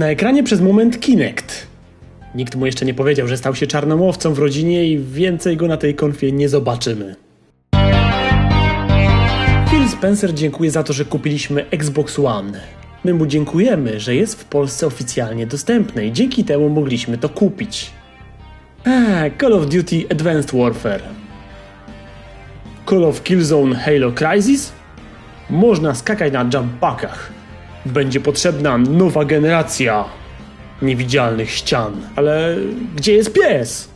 Na ekranie przez moment Kinect. Nikt mu jeszcze nie powiedział, że stał się czarną owcą w rodzinie i więcej go na tej konfie nie zobaczymy. Phil Spencer dziękuję za to, że kupiliśmy Xbox One. My mu dziękujemy, że jest w Polsce oficjalnie dostępny i dzięki temu mogliśmy to kupić. Call of Duty Advanced Warfare. Call of Killzone Halo Crisis? Można skakać na jumppackach. Będzie potrzebna nowa generacja niewidzialnych ścian. Ale gdzie jest pies?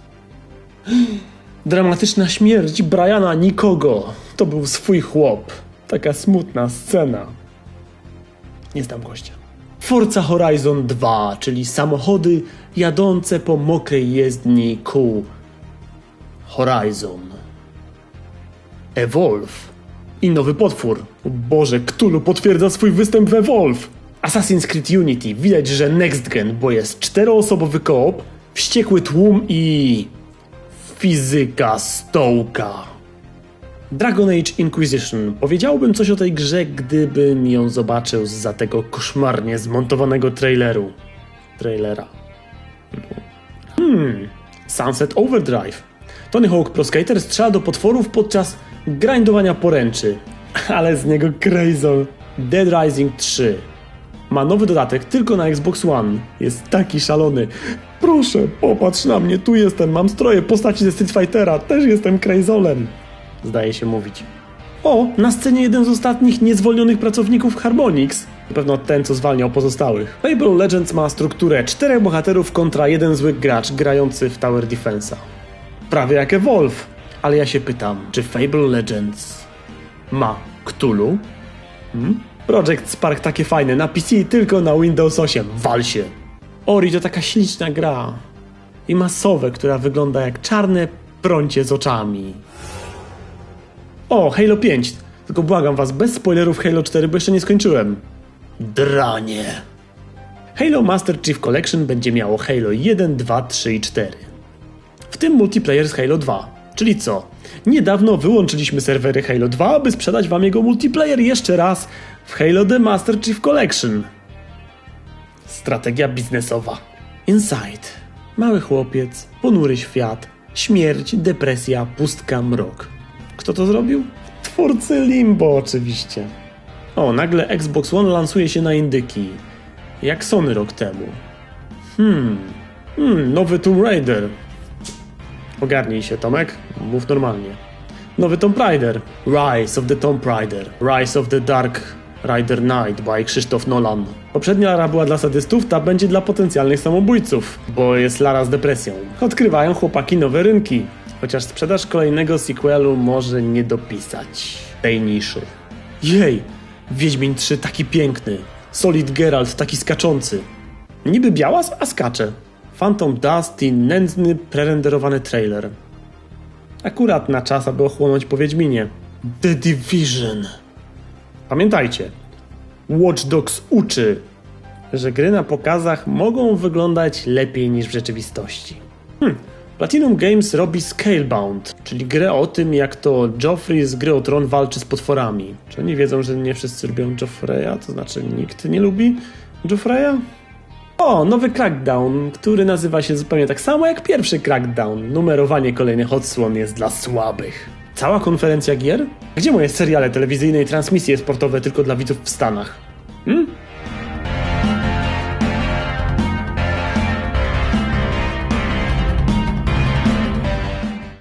Dramatyczna śmierć Briana Nikogo. To był swój chłop. Taka smutna scena. Nie znam gościa. Forza Horizon 2, czyli samochody jadące po mokrej jezdni ku Horizon. Evolve. I nowy potwór. O Boże, Cthulhu potwierdza swój występ w Evolve. Assassin's Creed Unity. Widać, że next gen, bo jest czteroosobowy koop, wściekły tłum i... fizyka stołka. Dragon Age Inquisition. Powiedziałbym coś o tej grze, gdybym ją zobaczył za tego koszmarnie zmontowanego traileru. Trailera. Hmm. Sunset Overdrive. Tony Hawk Pro Skater strzela do potworów podczas grindowania poręczy. Ale z niego crazy. Dead Rising 3. Ma nowy dodatek tylko na Xbox One. Jest taki szalony. Proszę, popatrz na mnie, tu jestem, mam stroje postaci ze Street Fightera, też jestem Crazolem. Zdaje się mówić. O, na scenie jeden z ostatnich niezwolnionych pracowników Harmonix. Na pewno ten, co zwalniał pozostałych. Fable Legends ma strukturę czterech bohaterów kontra jeden zły gracz grający w Tower Defensa. Prawie jak Evolve. Ale ja się pytam, czy Fable Legends ma Cthulhu? Hmm? Project Spark takie fajne, na PC tylko na Windows 8, wal się. Ori to taka śliczna gra. I masowe, która wygląda jak czarne prącie z oczami. O, Halo 5. Tylko błagam was, bez spoilerów Halo 4, bo jeszcze nie skończyłem. Dranie. Halo Master Chief Collection będzie miało Halo 1, 2, 3 i 4. W tym multiplayer z Halo 2. Czyli co? Niedawno wyłączyliśmy serwery Halo 2, aby sprzedać wam jego multiplayer jeszcze raz w Halo The Master Chief Collection. Strategia biznesowa. Inside. Mały chłopiec, ponury świat, śmierć, depresja, pustka, mrok. Kto to zrobił? Twórcy Limbo oczywiście. O, nagle Xbox One lansuje się na indyki. Jak Sony rok temu. Hmm. Hmm, nowy Tomb Raider. Ogarnij się, Tomek. Mów normalnie. Nowy Tomb Raider. Rise of the Tomb Raider. Rise of the Dark Rider Knight by Krzysztof Nolan. Poprzednia Lara była dla sadystów, ta będzie dla potencjalnych samobójców, bo jest Lara z depresją. Odkrywają chłopaki nowe rynki. Chociaż sprzedaż kolejnego sequelu może nie dopisać tej niszy. Jej! Wiedźmin 3 taki piękny. Solid Geralt taki skaczący. Niby biała, a skacze. Phantom Dust i nędzny, prerenderowany trailer. Akurat na czas, aby ochłonąć po Wiedźminie. The Division. Pamiętajcie, Watch Dogs uczy, że gry na pokazach mogą wyglądać lepiej niż w rzeczywistości. Hm. Platinum Games robi Scalebound, czyli grę o tym, jak to Joffrey z gry o Tron walczy z potworami. Czy oni wiedzą, że nie wszyscy lubią Joffreya? To znaczy nikt nie lubi Joffreya? O, nowy Crackdown, który nazywa się zupełnie tak samo jak pierwszy Crackdown. Numerowanie kolejnych odsłon jest dla słabych. Cała konferencja gier? Gdzie moje seriale telewizyjne i transmisje sportowe tylko dla widzów w Stanach?